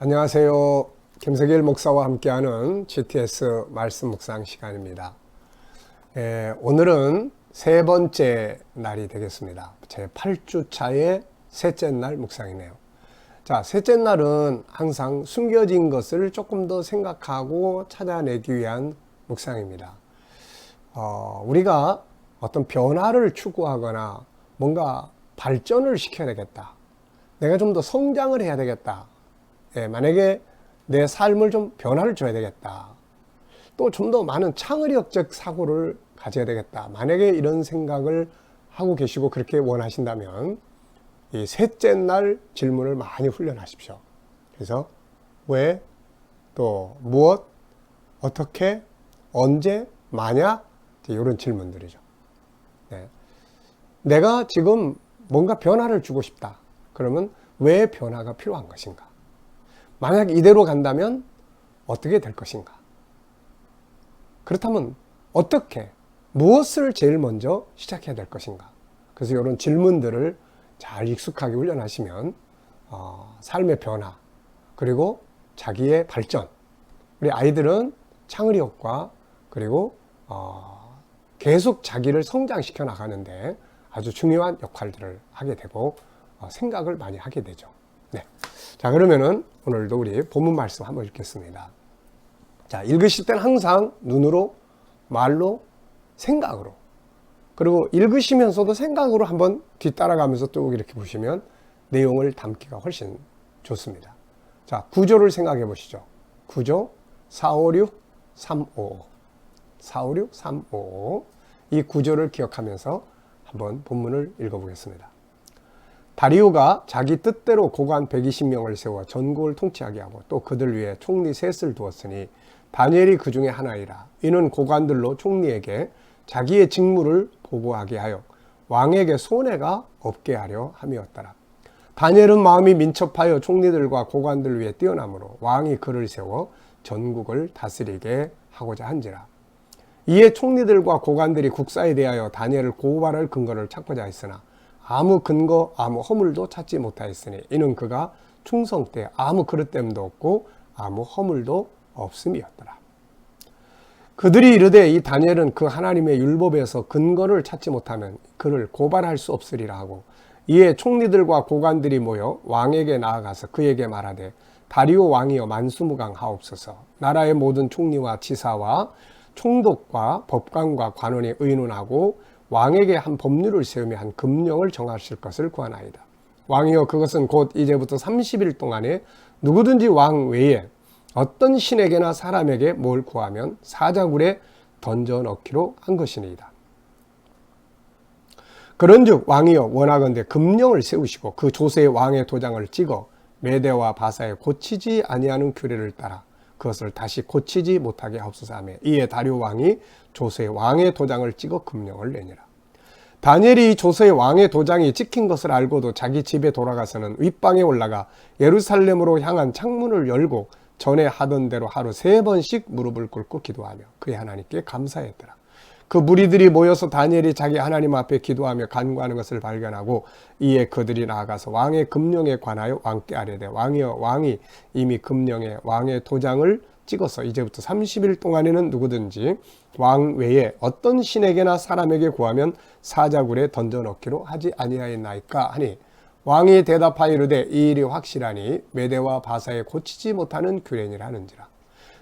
안녕하세요. 김석일 목사와 함께하는 GTS 말씀 묵상 시간입니다. 예, 오늘은 세 번째 날이 되겠습니다. 제 8주 차의 셋째 날 묵상이네요. 자, 셋째 날은 항상 숨겨진 것을 조금 더 생각하고 찾아내기 위한 묵상입니다. 어, 우리가 어떤 변화를 추구하거나 뭔가 발전을 시켜야 되겠다. 내가 좀 더 성장을 해야 되겠다. 예, 만약에 내 삶을 좀 변화를 줘야 되겠다. 또 좀 더 많은 창의력적 사고를 가져야 되겠다. 만약에 이런 생각을 하고 계시고 그렇게 원하신다면 이 셋째 날 질문을 많이 훈련하십시오. 그래서 왜, 또 무엇, 어떻게, 언제, 만약 이런 질문들이죠. 네. 내가 지금 뭔가 변화를 주고 싶다. 그러면 왜 변화가 필요한 것인가? 만약 이대로 간다면 어떻게 될 것인가? 그렇다면 어떻게, 무엇을 제일 먼저 시작해야 될 것인가? 그래서 이런 질문들을 잘 익숙하게 훈련하시면 어, 삶의 변화 그리고 자기의 발전 우리 아이들은 창의력과 그리고 어, 계속 자기를 성장시켜 나가는데 아주 중요한 역할들을 하게 되고 어, 생각을 많이 하게 되죠. 네. 자, 그러면은 오늘도 우리 본문 말씀 한번 읽겠습니다. 자, 읽으실 때는 항상 눈으로, 말로, 생각으로. 그리고 읽으시면서도 생각으로 한번 뒤따라가면서 또 이렇게 보시면 내용을 담기가 훨씬 좋습니다. 자, 구조를 생각해 보시죠. 구조 456 355. 456 355. 이 구조를 기억하면서 한번 본문을 읽어 보겠습니다. 다리오가 자기 뜻대로 고관 120명을 세워 전국을 통치하게 하고 또 그들 위해 총리 셋을 두었으니 다니엘이 그 중에 하나이라. 이는 고관들로 총리에게 자기의 직무를 보고하게 하여 왕에게 손해가 없게 하려 함이었더라. 다니엘은 마음이 민첩하여 총리들과 고관들 위해 뛰어나므로 왕이 그를 세워 전국을 다스리게 하고자 한지라. 이에 총리들과 고관들이 국사에 대하여 다니엘을 고발할 근거를 찾고자 했으나 아무 근거, 아무 허물도 찾지 못하였으니 이는 그가 충성 때 아무 그릇됨도 없고 아무 허물도 없음이었더라. 그들이 이르되 이 다니엘은 그 하나님의 율법에서 근거를 찾지 못하면 그를 고발할 수 없으리라 하고 이에 총리들과 고관들이 모여 왕에게 나아가서 그에게 말하되 다리오 왕이여 만수무강 하옵소서 나라의 모든 총리와 지사와 총독과 법관과 관원이 의논하고 왕에게 한 법률을 세우며 한 금령을 정하실 것을 구하나이다. 왕이여 그것은 곧 이제부터 30일 동안에 누구든지 왕 외에 어떤 신에게나 사람에게 뭘 구하면 사자굴에 던져 넣기로 한 것이니이다. 그런즉 왕이여 원하건대 금령을 세우시고 그 조세의 왕의 도장을 찍어 메대와 바사에 고치지 아니하는 규례를 따라 그것을 다시 고치지 못하게 하옵소서 하며 이에 다리오 왕이 조세의 왕의 도장을 찍어 금령을 내니라. 다니엘이 조세의 왕의 도장이 찍힌 것을 알고도 자기 집에 돌아가서는 윗방에 올라가 예루살렘으로 향한 창문을 열고 전에 하던 대로 하루 세 번씩 무릎을 꿇고 기도하며 그의 하나님께 감사했더라. 그 무리들이 모여서 다니엘이 자기 하나님 앞에 기도하며 간구하는 것을 발견하고 이에 그들이 나아가서 왕의 금령에 관하여 왕께 아뢰되 왕이여 왕이 이미 금령에 왕의 도장을 찍어서 이제부터 30일 동안에는 누구든지 왕 외에 어떤 신에게나 사람에게 구하면 사자굴에 던져 넣기로 하지 아니하였나이까 하니 왕이 대답하여 이르되 이 일이 확실하니 메대와 바사에 고치지 못하는 규례니라 하는지라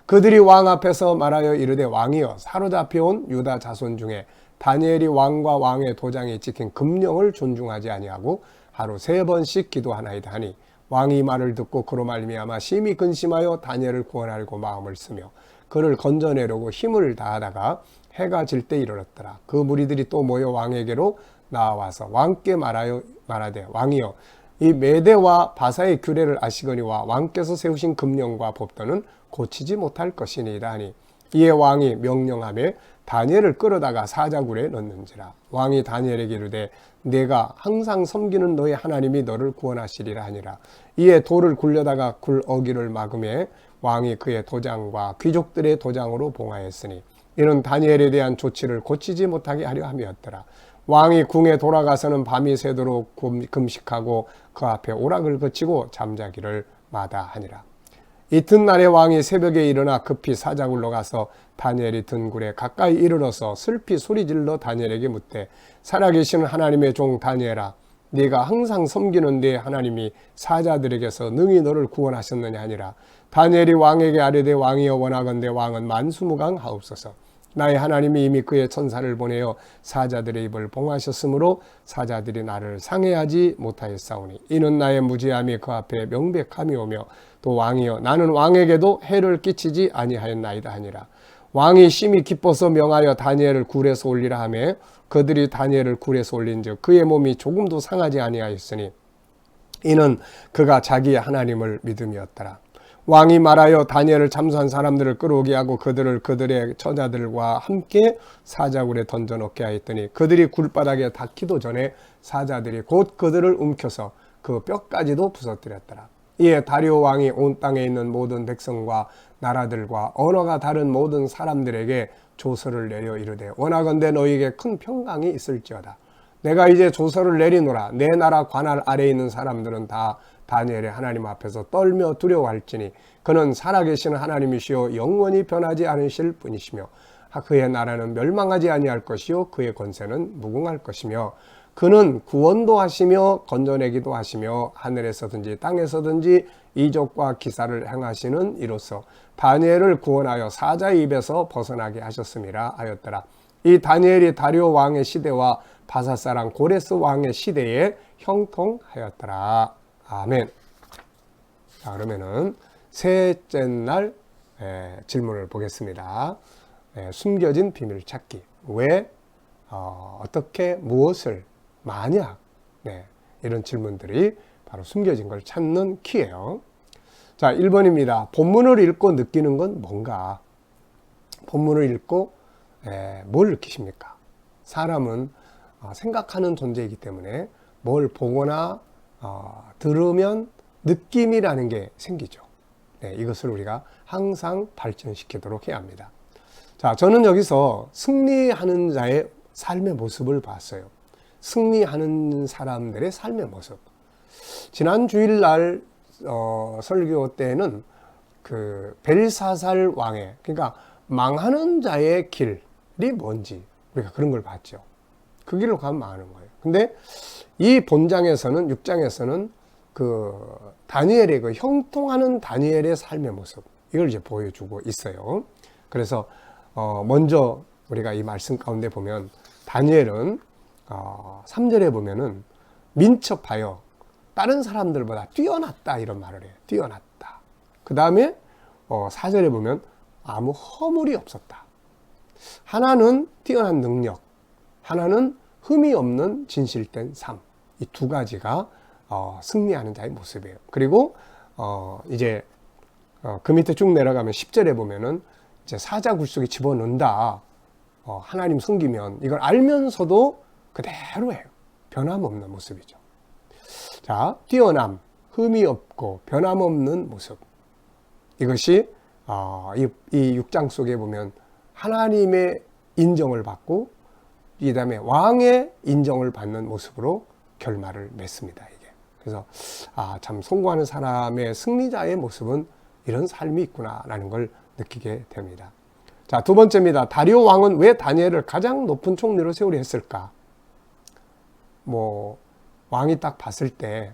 그들이 왕 앞에서 말하여 이르되 왕이여 사로잡혀온 유다 자손 중에 다니엘이 왕과 왕의 도장이 찍힌 금령을 존중하지 아니하고 하루 세 번씩 기도하나이다 하니 왕이 말을 듣고 그로 말미암아 심히 근심하여 다니엘을 구원하려고 마음을 쓰며 그를 건져내려고 힘을 다하다가 해가 질때 이르렀더라. 그 무리들이 또 모여 왕에게로 나와서 왕께 말하여 말하되 왕이여 이 메대와 바사의 규례를 아시거니와 왕께서 세우신 금령과 법도는 고치지 못할 것이니이다 하니 이에 왕이 명령하며 다니엘을 끌어다가 사자굴에 넣는지라. 왕이 다니엘에게 이르되 내가 항상 섬기는 너의 하나님이 너를 구원하시리라 하니라. 이에 돌을 굴려다가 굴 어기를 막음에 왕이 그의 도장과 귀족들의 도장으로 봉하였으니 이는 다니엘에 대한 조치를 고치지 못하게 하려 함이었더라. 왕이 궁에 돌아가서는 밤이 새도록 금식하고 그 앞에 오락을 거치고 잠자기를 마다하니라 이튿날에 왕이 새벽에 일어나 급히 사자굴로 가서 다니엘이 든 굴에 가까이 이르러서 슬피 소리질러 다니엘에게 묻되 살아계신 하나님의 종 다니엘아 네가 항상 섬기는 네 하나님이 사자들에게서 능히 너를 구원하셨느냐 하니라. 다니엘이 왕에게 아뢰되 왕이여 원하건대 왕은 만수무강하옵소서. 나의 하나님이 이미 그의 천사를 보내어 사자들의 입을 봉하셨으므로 사자들이 나를 상해하지 못하였사오니 이는 나의 무지함이 그 앞에 명백함이 오며 또 왕이여 나는 왕에게도 해를 끼치지 아니하였나이다 하니라 왕이 심히 기뻐서 명하여 다니엘을 굴에서 올리라 하며 그들이 다니엘을 굴에서 올린즉 그의 몸이 조금도 상하지 아니하였으니 이는 그가 자기의 하나님을 믿음이었더라. 왕이 말하여 다니엘을 참수한 사람들을 끌어오게 하고 그들을 그들의 처자들과 함께 사자굴에 던져 넣게 하였더니 그들이 굴바닥에 닿기도 전에 사자들이 곧 그들을 움켜서 그 뼈까지도 부서뜨렸더라. 이에 다리오 왕이 온 땅에 있는 모든 백성과 나라들과 언어가 다른 모든 사람들에게 조서를 내려 이르되 원하건대 너희에게 큰 평강이 있을지어다. 내가 이제 조서를 내리노라. 내 나라 관할 아래에 있는 사람들은 다 다니엘의 하나님 앞에서 떨며 두려워할지니 그는 살아계시는 하나님이시요 영원히 변하지 않으실 분이시며 그의 나라는 멸망하지 아니할 것이요 그의 권세는 무궁할 것이며 그는 구원도 하시며 건져내기도 하시며 하늘에서든지 땅에서든지 이적과 기사를 행하시는 이로써 다니엘을 구원하여 사자의 입에서 벗어나게 하셨음이라 하였더라. 이 다니엘이 다리오 왕의 시대와 바사사랑 고레스 왕의 시대에 형통하였더라. 아멘. 자, 그러면은 셋째 날 에, 질문을 보겠습니다. 에, 숨겨진 비밀 찾기. 왜, 어, 떻게 무엇을, 만약, 네, 이런 질문들이 바로 숨겨진 걸 찾는 키예요. 자, 1번입니다. 본문을 읽고 느끼는 건 뭔가? 본문을 읽고 에, 뭘 느끼십니까? 사람은 어, 생각하는 존재이기 때문에 뭘 보거나 어, 들으면 느낌이라는 게 생기죠. 네, 이것을 우리가 항상 발전시키도록 해야 합니다. 자, 저는 여기서 승리하는 자의 삶의 모습을 봤어요. 승리하는 사람들의 삶의 모습. 지난 주일날 어, 설교 때는 그 벨사살 왕의 그러니까 망하는 자의 길이 뭔지 우리가 그런 걸 봤죠. 그 길로 가면 망하는 거예요. 근데 이 본장에서는 6장에서는 그 다니엘의 그 형통하는 다니엘의 삶의 모습 이걸 이제 보여주고 있어요. 그래서 어 먼저 우리가 이 말씀 가운데 보면 다니엘은 어 3절에 보면은 민첩하여 다른 사람들보다 뛰어났다 이런 말을 해요. 뛰어났다. 그 다음에 어 4절에 보면 아무 허물이 없었다. 하나는 뛰어난 능력, 하나는 흠이 없는 진실된 삶. 이 두 가지가 어, 승리하는 자의 모습이에요. 그리고 어, 이제 어, 그 밑에 쭉 내려가면 10절에 보면은 이제 사자 굴속에 집어넣는다. 어, 하나님 숨기면 이걸 알면서도 그대로 해요. 변함없는 모습이죠. 자, 뛰어남, 흠이 없고 변함없는 모습. 이것이 어, 이, 이 6장 속에 보면 하나님의 인정을 받고 이 다음에 왕의 인정을 받는 모습으로 결말을 맺습니다. 이게. 그래서 아, 참 성공하는 사람의 승리자의 모습은 이런 삶이 있구나라는 걸 느끼게 됩니다. 자, 두 번째입니다. 다리오 왕은 왜 다니엘을 가장 높은 총리로 세우려 했을까? 뭐 왕이 딱 봤을 때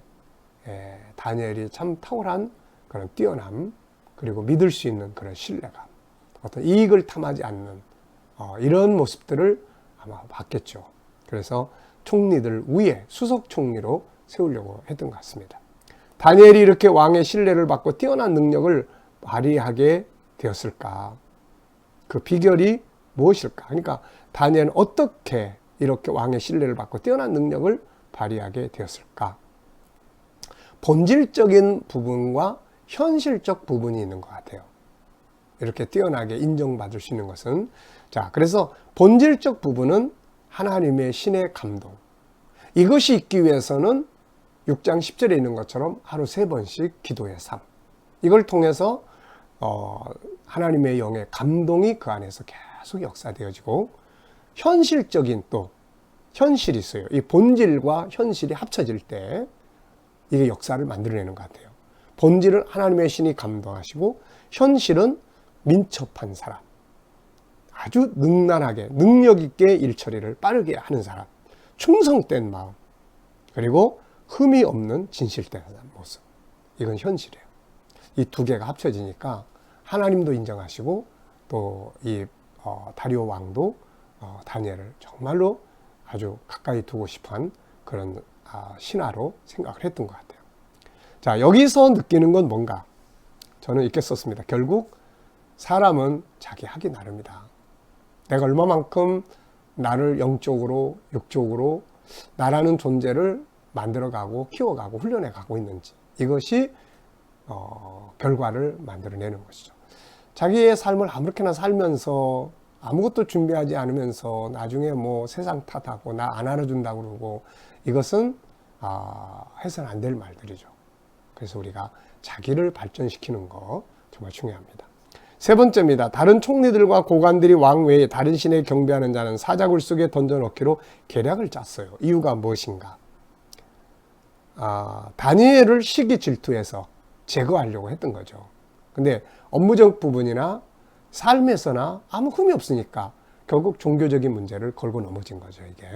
예, 다니엘이 참 탁월한 그런 뛰어남 그리고 믿을 수 있는 그런 신뢰감 어떤 이익을 탐하지 않는 어, 이런 모습들을 아마 봤겠죠. 그래서 총리들 위에 수석 총리로 세우려고 했던 것 같습니다. 다니엘이 이렇게 왕의 신뢰를 받고 뛰어난 능력을 발휘하게 되었을까? 그 비결이 무엇일까? 그러니까 다니엘은 어떻게 이렇게 왕의 신뢰를 받고 뛰어난 능력을 발휘하게 되었을까? 본질적인 부분과 현실적 부분이 있는 것 같아요. 이렇게 뛰어나게 인정받을 수 있는 것은 자, 그래서 본질적 부분은 하나님의 신의 감동. 이것이 있기 위해서는 6장 10절에 있는 것처럼 하루 세 번씩 기도의 삶. 이걸 통해서 어, 하나님의 영의 감동이 그 안에서 계속 역사되어지고 현실적인 또 현실이 있어요. 이 본질과 현실이 합쳐질 때 이게 역사를 만들어내는 것 같아요. 본질은 하나님의 신이 감동하시고 현실은 민첩한 사람. 아주 능란하게 능력 있게 일 처리를 빠르게 하는 사람. 충성된 마음. 그리고 흠이 없는 진실된 모습. 이건 현실이에요. 이 두 개가 합쳐지니까 하나님도 인정하시고 또이 어, 다리오 왕도 어, 다니엘을 정말로 아주 가까이 두고 싶어한 그런 아, 신하로 생각을 했던 것 같아요. 자 여기서 느끼는 건 뭔가 저는 이렇게 썼습니다. 결국 사람은 자기 하기 나름이다. 내가 얼마만큼 나를 영적으로 육적으로 나라는 존재를 만들어가고 키워가고 훈련해가고 있는지 이것이 어, 결과를 만들어내는 것이죠. 자기의 삶을 아무렇게나 살면서 아무것도 준비하지 않으면서 나중에 뭐 세상 탓하고 나 안 알아준다고 그러고 이것은 아, 해서는 안 될 말들이죠. 그래서 우리가 자기를 발전시키는 거 정말 중요합니다. 세 번째입니다. 다른 총리들과 고관들이 왕 외에 다른 신에 경배하는 자는 사자굴 속에 던져넣기로 계략을 짰어요. 이유가 무엇인가? 아, 다니엘을 시기 질투해서 제거하려고 했던 거죠. 근데 업무적 부분이나 삶에서나 아무 흠이 없으니까 결국 종교적인 문제를 걸고 넘어진 거죠, 이게.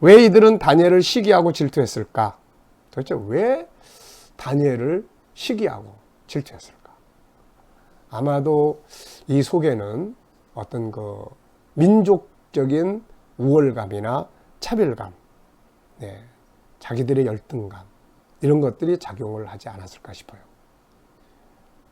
왜 이들은 다니엘을 시기하고 질투했을까? 도대체 왜 다니엘을 시기하고 질투했을까? 아마도 이 속에는 어떤 그 민족적인 우월감이나 차별감, 네, 자기들의 열등감, 이런 것들이 작용을 하지 않았을까 싶어요.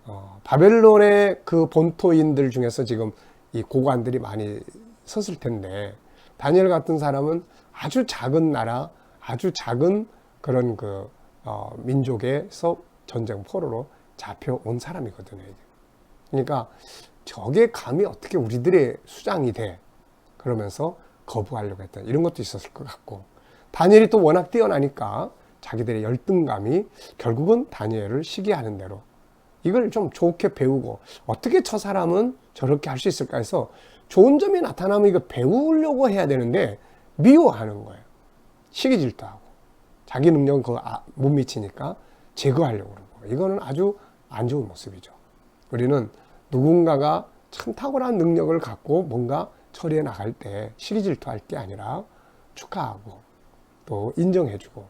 어, 바벨론의 그 본토인들 중에서 지금 이 고관들이 많이 섰을 텐데 다니엘 같은 사람은 아주 작은 나라, 아주 작은 그런 그 어, 민족에서 전쟁 포로로 잡혀온 사람이거든요. 그러니까 저게 감히 어떻게 우리들의 수장이 돼? 그러면서 거부하려고 했던 이런 것도 있었을 것 같고 다니엘이 또 워낙 뛰어나니까 자기들의 열등감이 결국은 다니엘을 시기하는 대로 이걸 좀 좋게 배우고 어떻게 저 사람은 저렇게 할 수 있을까 해서 좋은 점이 나타나면 이거 배우려고 해야 되는데 미워하는 거예요. 시기 질투하고 자기 능력은 그거 아, 못 미치니까 제거하려고 그러고 이거는 아주 안 좋은 모습이죠. 우리는 누군가가 참 탁월한 능력을 갖고 뭔가 처리해 나갈 때 시기 질투할 게 아니라 축하하고 또 인정해주고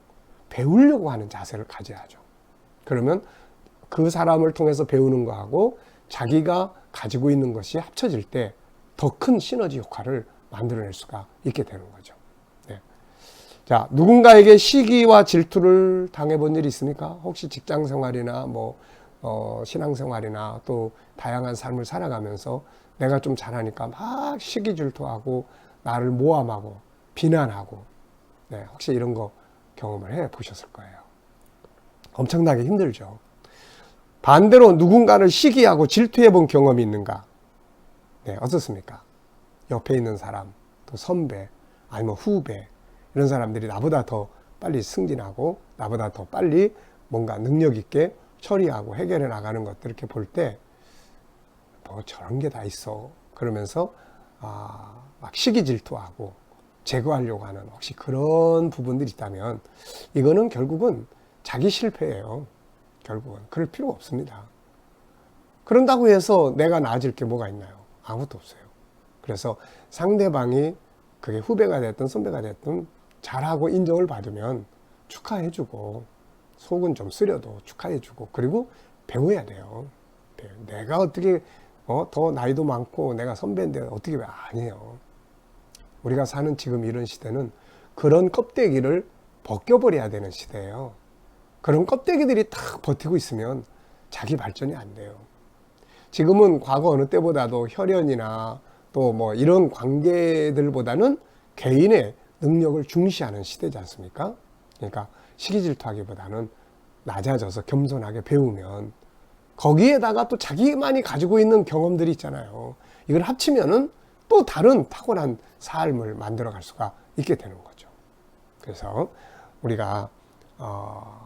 배우려고 하는 자세를 가져야죠. 그러면 그 사람을 통해서 배우는 거하고 자기가 가지고 있는 것이 합쳐질 때 더 큰 시너지 효과를 만들어낼 수가 있게 되는 거죠. 네. 자, 누군가에게 시기와 질투를 당해본 일이 있습니까? 혹시 직장 생활이나 뭐, 어, 신앙 생활이나 또 다양한 삶을 살아가면서 내가 좀 잘하니까 막 시기 질투하고 나를 모함하고 비난하고 네, 혹시 이런 거 경험을 해 보셨을 거예요. 엄청나게 힘들죠. 반대로 누군가를 시기하고 질투해 본 경험이 있는가? 네, 어떻습니까? 옆에 있는 사람, 또 선배, 아니면 후배, 이런 사람들이 나보다 더 빨리 승진하고, 나보다 더 빨리 뭔가 능력 있게 처리하고 해결해 나가는 것들 이렇게 볼 때, 뭐 저런 게 다 있어. 그러면서, 아, 막 시기 질투하고, 제거하려고 하는 혹시 그런 부분들이 있다면, 이거는 결국은 자기 실패예요. 결국은 그럴 필요가 없습니다. 그런다고 해서 내가 나아질 게 뭐가 있나요? 아무것도 없어요. 그래서 상대방이 그게 후배가 됐든 선배가 됐든 잘하고 인정을 받으면 축하해주고 속은 좀 쓰려도 축하해주고 그리고 배워야 돼요. 내가 어떻게 어, 더 나이도 많고 내가 선배인데 어떻게 아니에요. 우리가 사는 지금 이런 시대는 그런 껍데기를 벗겨버려야 되는 시대예요. 그런 껍데기들이 탁 버티고 있으면 자기 발전이 안 돼요. 지금은 과거 어느 때보다도 혈연이나 또 뭐 이런 관계들보다는 개인의 능력을 중시하는 시대지 않습니까? 그러니까 시기 질투하기보다는 낮아져서 겸손하게 배우면 거기에다가 또 자기만이 가지고 있는 경험들이 있잖아요. 이걸 합치면은 또 다른 탁월한 삶을 만들어 갈 수가 있게 되는 거죠. 그래서 우리가 어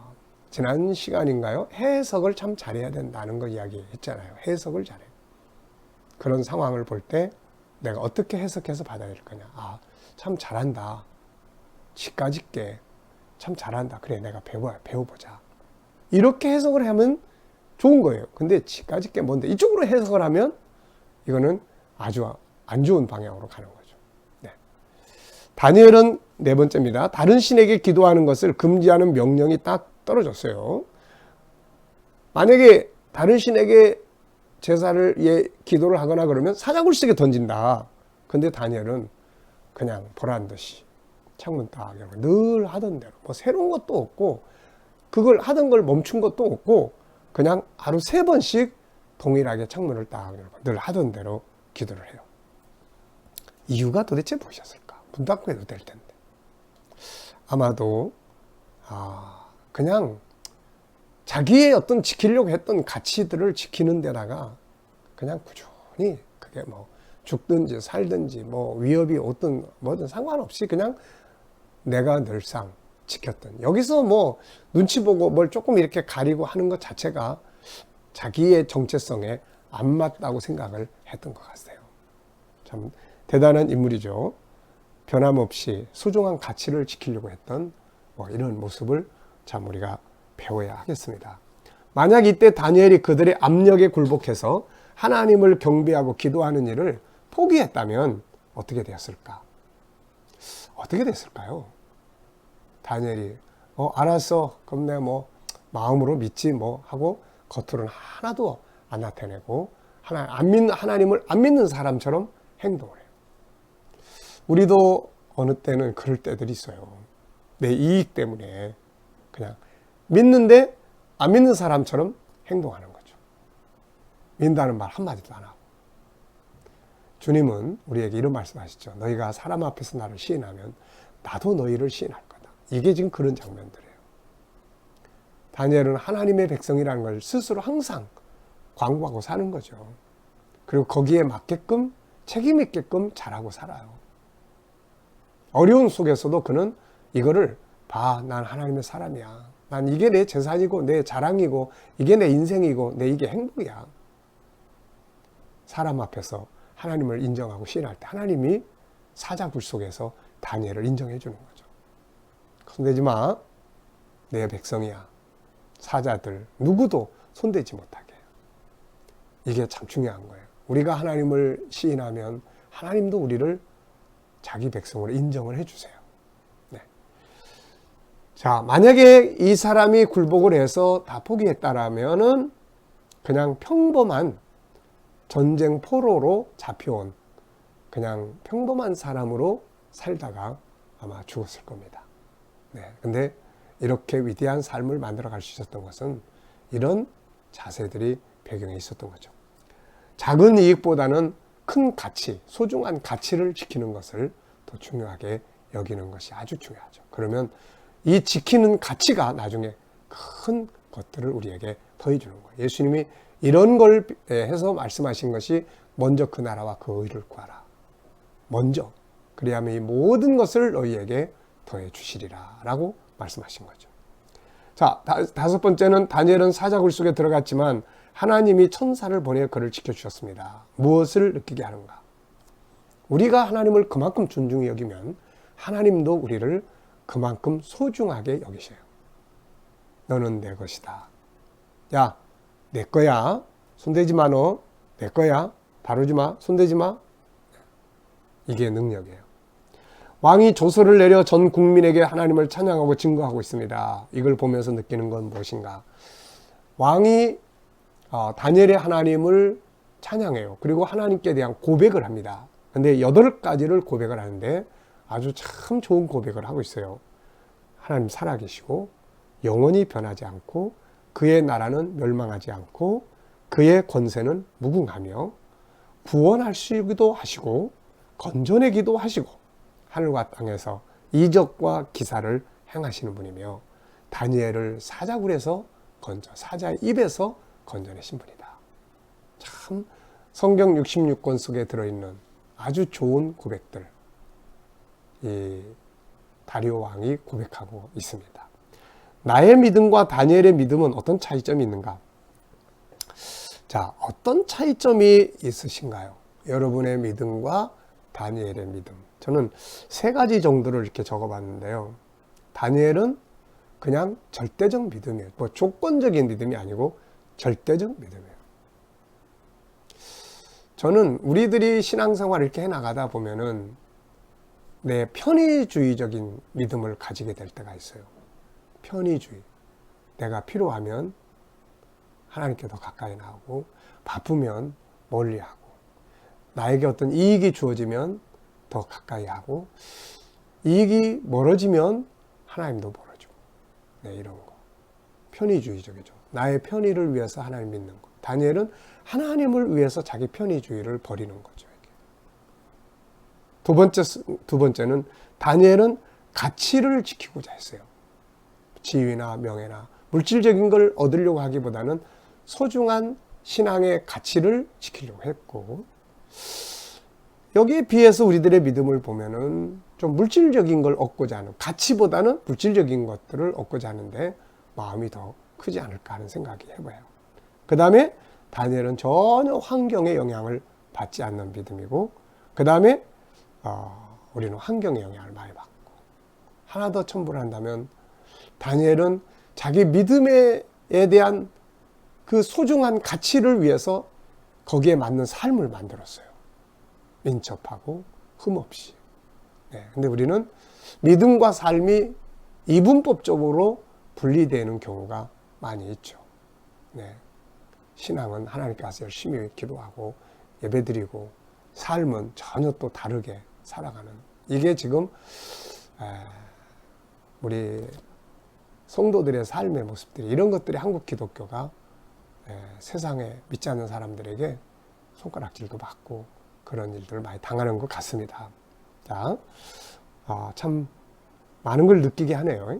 지난 시간인가요? 해석을 참 잘해야 된다는 거 이야기했잖아요. 해석을 잘해. 그런 상황을 볼 때 내가 어떻게 해석해서 받아들일 거냐. 아, 참 잘한다. 지까짓게 참 잘한다. 그래, 내가 배워, 배워보자. 이렇게 해석을 하면 좋은 거예요. 근데 지까지 게 뭔데 이쪽으로 해석을 하면 이거는 아주 안 좋은 방향으로 가는 거죠. 네. 다니엘은 네 번째입니다. 다른 신에게 기도하는 것을 금지하는 명령이 딱 떨어졌어요. 만약에 다른 신에게 제사를 예, 기도를 하거나 그러면 사자굴식에 던진다. 근데 다니엘은 그냥 보란 듯이 창문 딱 열고 늘 하던 대로 뭐 새로운 것도 없고 그걸 하던 걸 멈춘 것도 없고 그냥 하루 세 번씩 동일하게 창문을 딱 열고 늘 하던 대로 기도를 해요. 이유가 도대체 무엇이었을까? 문 닫고 해도 될 텐데. 아마도 아 그냥 자기의 어떤 지키려고 했던 가치들을 지키는 데다가 그냥 꾸준히 그게 뭐 죽든지 살든지 뭐 위협이 오든 뭐든 상관없이 그냥 내가 늘상 지켰던 여기서 뭐 눈치 보고 뭘 조금 이렇게 가리고 하는 것 자체가 자기의 정체성에 안 맞다고 생각을 했던 것 같아요. 참 대단한 인물이죠. 변함없이 소중한 가치를 지키려고 했던 뭐 이런 모습을 참 우리가 배워야 하겠습니다. 만약 이때 다니엘이 그들의 압력에 굴복해서 하나님을 경배하고 기도하는 일을 포기했다면 어떻게 되었을까? 어떻게 됐을까요? 다니엘이 어 알았어 그럼 내가 뭐 마음으로 믿지 뭐 하고 겉으로는 하나도 안 나타내고 하나 안 믿는 하나님을 안 믿는 사람처럼 행동을 해요. 우리도 어느 때는 그럴 때들이 있어요. 내 이익 때문에 그냥 믿는데 안 믿는 사람처럼 행동하는 거죠. 믿는다는 말 한마디도 안 하고. 주님은 우리에게 이런 말씀 하시죠. 너희가 사람 앞에서 나를 시인하면 나도 너희를 시인할 거다. 이게 지금 그런 장면들이에요. 다니엘은 하나님의 백성이라는 걸 스스로 항상 광고하고 사는 거죠. 그리고 거기에 맞게끔 책임 있게끔 잘하고 살아요. 어려운 속에서도 그는 이거를 봐, 난 하나님의 사람이야. 난 이게 내 재산이고 내 자랑이고 이게 내 인생이고 내 이게 행복이야. 사람 앞에서 하나님을 인정하고 신할 때 하나님이 사자굴 속에서 다니엘을 인정해 주는 거죠. 손대지 마. 내 백성이야. 사자들 누구도 손대지 못하게. 이게 참 중요한 거예요. 우리가 하나님을 시인하면 하나님도 우리를 자기 백성으로 인정을 해 주세요. 네. 자, 만약에 이 사람이 굴복을 해서 다 포기했다라면은 그냥 평범한 전쟁 포로로 잡혀온 그냥 평범한 사람으로 살다가 아마 죽었을 겁니다. 네. 근데 이렇게 위대한 삶을 만들어 갈 수 있었던 것은 이런 자세들이 배경에 있었던 거죠. 작은 이익보다는 큰 가치, 소중한 가치를 지키는 것을 더 중요하게 여기는 것이 아주 중요하죠. 그러면 이 지키는 가치가 나중에 큰 것들을 우리에게 더해주는 거예요. 예수님이 이런 걸 해서 말씀하신 것이 먼저 그 나라와 그 의를 구하라. 먼저. 그리하면 이 모든 것을 너희에게 더해 주시리라. 라고 말씀하신 거죠. 자, 다 섯 번째는 다니엘은 사자굴 속에 들어갔지만 하나님이 천사를 보내 그를 지켜주셨습니다. 무엇을 느끼게 하는가? 우리가 하나님을 그만큼 존중히 여기면 하나님도 우리를 그만큼 소중하게 여기셔요. 너는 내 것이다. 야, 내 거야. 손대지 마, 너. 내 거야. 다루지 마. 손대지 마. 이게 능력이에요. 왕이 조서를 내려 전 국민에게 하나님을 찬양하고 증거하고 있습니다. 이걸 보면서 느끼는 건 무엇인가? 왕이 어, 다니엘의 하나님을 찬양해요. 그리고 하나님께 대한 고백을 합니다. 근데 여덟 가지를 고백을 하는데 아주 참 좋은 고백을 하고 있어요. 하나님 살아계시고 영원히 변하지 않고 그의 나라는 멸망하지 않고 그의 권세는 무궁하며 구원하시기도 하시고 건져내기도 하시고 하늘과 땅에서 이적과 기사를 행하시는 분이며 다니엘을 사자굴에서 건져 사자의 입에서 건져내신 분이다. 참 성경 66권 속에 들어있는 아주 좋은 고백들 이 다리오 왕이 고백하고 있습니다. 나의 믿음과 다니엘의 믿음은 어떤 차이점이 있는가? 자, 어떤 차이점이 있으신가요? 여러분의 믿음과 다니엘의 믿음. 저는 세 가지 정도를 이렇게 적어 봤는데요. 다니엘은 그냥 절대적 믿음이에요. 뭐 조건적인 믿음이 아니고 절대적 믿음이에요. 저는 우리들이 신앙생활 이렇게 해 나가다 보면은 내 편의주의적인 믿음을 가지게 될 때가 있어요. 편의주의. 내가 필요하면 하나님께 더 가까이 나오고 바쁘면 멀리 하고 나에게 어떤 이익이 주어지면 더 가까이 하고 이익이 멀어지면 하나님도 멀어지고 네, 이런 거 편의주의적이죠. 나의 편의를 위해서 하나님 믿는 거. 다니엘은 하나님을 위해서 자기 편의주의를 버리는 거죠. 두 번째 두 번째는 다니엘은 가치를 지키고자 했어요. 지위나 명예나 물질적인 걸 얻으려고 하기보다는 소중한 신앙의 가치를 지키려고 했고 여기에 비해서 우리들의 믿음을 보면은 좀 물질적인 걸 얻고자 하는 가치보다는 물질적인 것들을 얻고자 하는데 마음이 더 크지 않을까 하는 생각이 해봐요. 그 다음에 다니엘은 전혀 환경의 영향을 받지 않는 믿음이고 그 다음에 어, 우리는 환경의 영향을 많이 받고 하나 더 첨부를 한다면 다니엘은 자기 믿음에 대한 그 소중한 가치를 위해서 거기에 맞는 삶을 만들었어요. 민첩하고 흠없이. 네, 근데 우리는 믿음과 삶이 이분법적으로 분리되는 경우가 많이 있죠. 네. 신앙은 하나님께 가서 열심히 기도하고 예배드리고 삶은 전혀 또 다르게 살아가는 이게 지금 우리 성도들의 삶의 모습들이 이런 것들이 한국 기독교가 세상에 믿지 않는 사람들에게 손가락질도 받고 그런 일들을 많이 당하는 것 같습니다. 자, 아, 참 많은 걸 느끼게 하네요.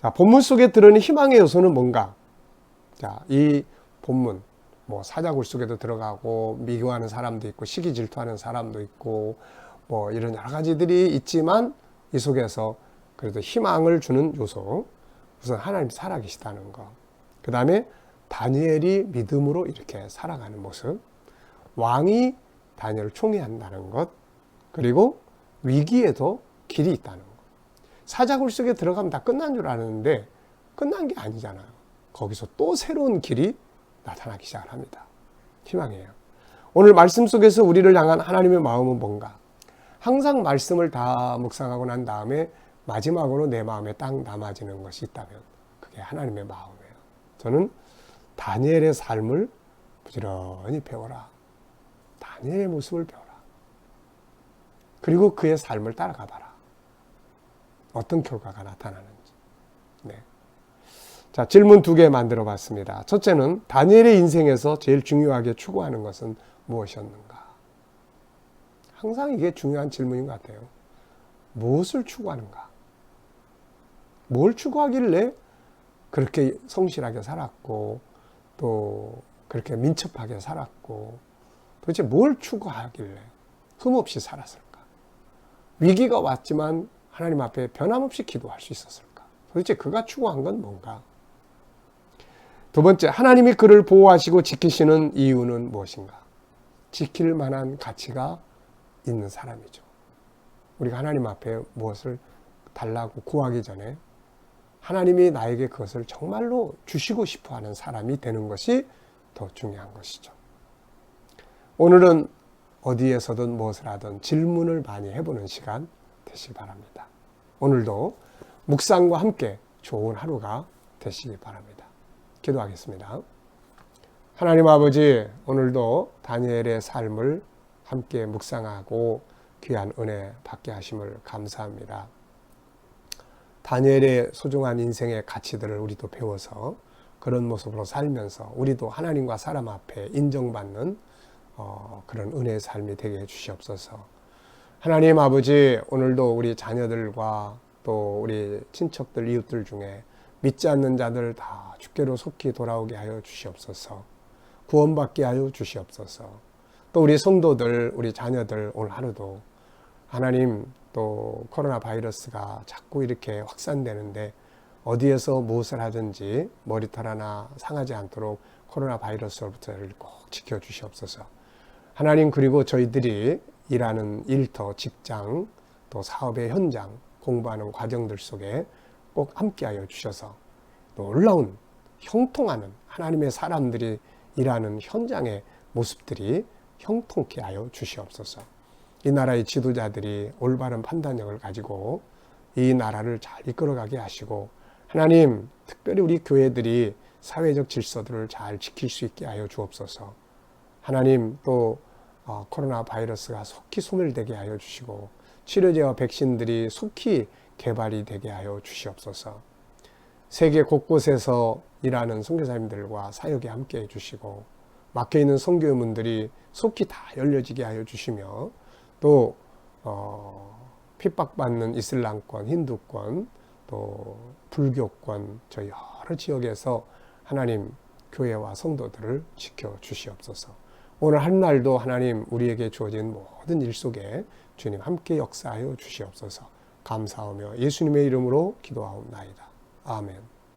자, 본문 속에 들어있는 희망의 요소는 뭔가? 자, 이 본문, 뭐 사자굴 속에도 들어가고 미교하는 사람도 있고 시기 질투하는 사람도 있고 뭐 이런 여러 가지들이 있지만 이 속에서 그래도 희망을 주는 요소 우선 하나님 살아계시다는 거. 그 다음에 다니엘이 믿음으로 이렇게 살아가는 모습. 왕이 다니엘을 총애한다는 것. 그리고 위기에도 길이 있다는 것. 사자굴 속에 들어가면 다 끝난 줄 아는데 끝난 게 아니잖아요. 거기서 또 새로운 길이 나타나기 시작을 합니다. 희망이에요. 오늘 말씀 속에서 우리를 향한 하나님의 마음은 뭔가? 항상 말씀을 다 묵상하고 난 다음에 마지막으로 내 마음에 딱 남아지는 것이 있다면 그게 하나님의 마음이에요. 저는 다니엘의 삶을 부지런히 배워라. 다니엘의 모습을 배워라. 그리고 그의 삶을 따라가 봐라. 어떤 결과가 나타나는지. 네. 자, 질문 두 개 만들어 봤습니다. 첫째는 다니엘의 인생에서 제일 중요하게 추구하는 것은 무엇이었는가? 항상 이게 중요한 질문인 것 같아요. 무엇을 추구하는가? 뭘 추구하길래 그렇게 성실하게 살았고 또 그렇게 민첩하게 살았고 도대체 뭘 추구하길래 흠없이 살았을까? 위기가 왔지만 하나님 앞에 변함없이 기도할 수 있었을까? 도대체 그가 추구한 건 뭔가? 두 번째, 하나님이 그를 보호하시고 지키시는 이유는 무엇인가? 지킬 만한 가치가 있는 사람이죠. 우리가 하나님 앞에 무엇을 달라고 구하기 전에 하나님이 나에게 그것을 정말로 주시고 싶어 하는 사람이 되는 것이 더 중요한 것이죠. 오늘은 어디에서든 무엇을 하든 질문을 많이 해보는 시간 되시기 바랍니다. 오늘도 묵상과 함께 좋은 하루가 되시기 바랍니다. 기도하겠습니다. 하나님 아버지, 오늘도 다니엘의 삶을 함께 묵상하고 귀한 은혜 받게 하심을 감사합니다. 다니엘의 소중한 인생의 가치들을 우리도 배워서 그런 모습으로 살면서 우리도 하나님과 사람 앞에 인정받는 어, 그런 은혜의 삶이 되게 해주시옵소서. 하나님 아버지, 오늘도 우리 자녀들과 또 우리 친척들, 이웃들 중에 믿지 않는 자들 다 주께로 속히 돌아오게 하여 주시옵소서. 구원받게 하여 주시옵소서. 또 우리 성도들, 우리 자녀들 오늘 하루도 하나님 또 코로나 바이러스가 자꾸 이렇게 확산되는데 어디에서 무엇을 하든지 머리털 하나 상하지 않도록 코로나 바이러스로부터를 꼭 지켜 주시옵소서. 하나님 그리고 저희들이 일하는 일터, 직장, 또 사업의 현장, 공부하는 과정들 속에 꼭 함께하여 주셔서 놀라운 형통하는 하나님의 사람들이 일하는 현장의 모습들이 형통케 하여 주시옵소서. 이 나라의 지도자들이 올바른 판단력을 가지고 이 나라를 잘 이끌어가게 하시고 하나님 특별히 우리 교회들이 사회적 질서들을 잘 지킬 수 있게 하여 주옵소서. 하나님 또 어, 코로나 바이러스가 속히 소멸되게 하여 주시고 치료제와 백신들이 속히 개발이 되게 하여 주시옵소서. 세계 곳곳에서 일하는 선교사님들과 사역에 함께 해 주시고 막혀 있는 선교문들이 속히 다 열려지게 하여 주시며 또 어, 핍박받는 이슬람권, 힌두권, 또 불교권 저 여러 지역에서 하나님 교회와 성도들을 지켜 주시옵소서. 오늘 한 날도 하나님 우리에게 주어진 모든 일 속에 주님 함께 역사하여 주시옵소서. 감사하며 예수님의 이름으로 기도하옵나이다. 아멘.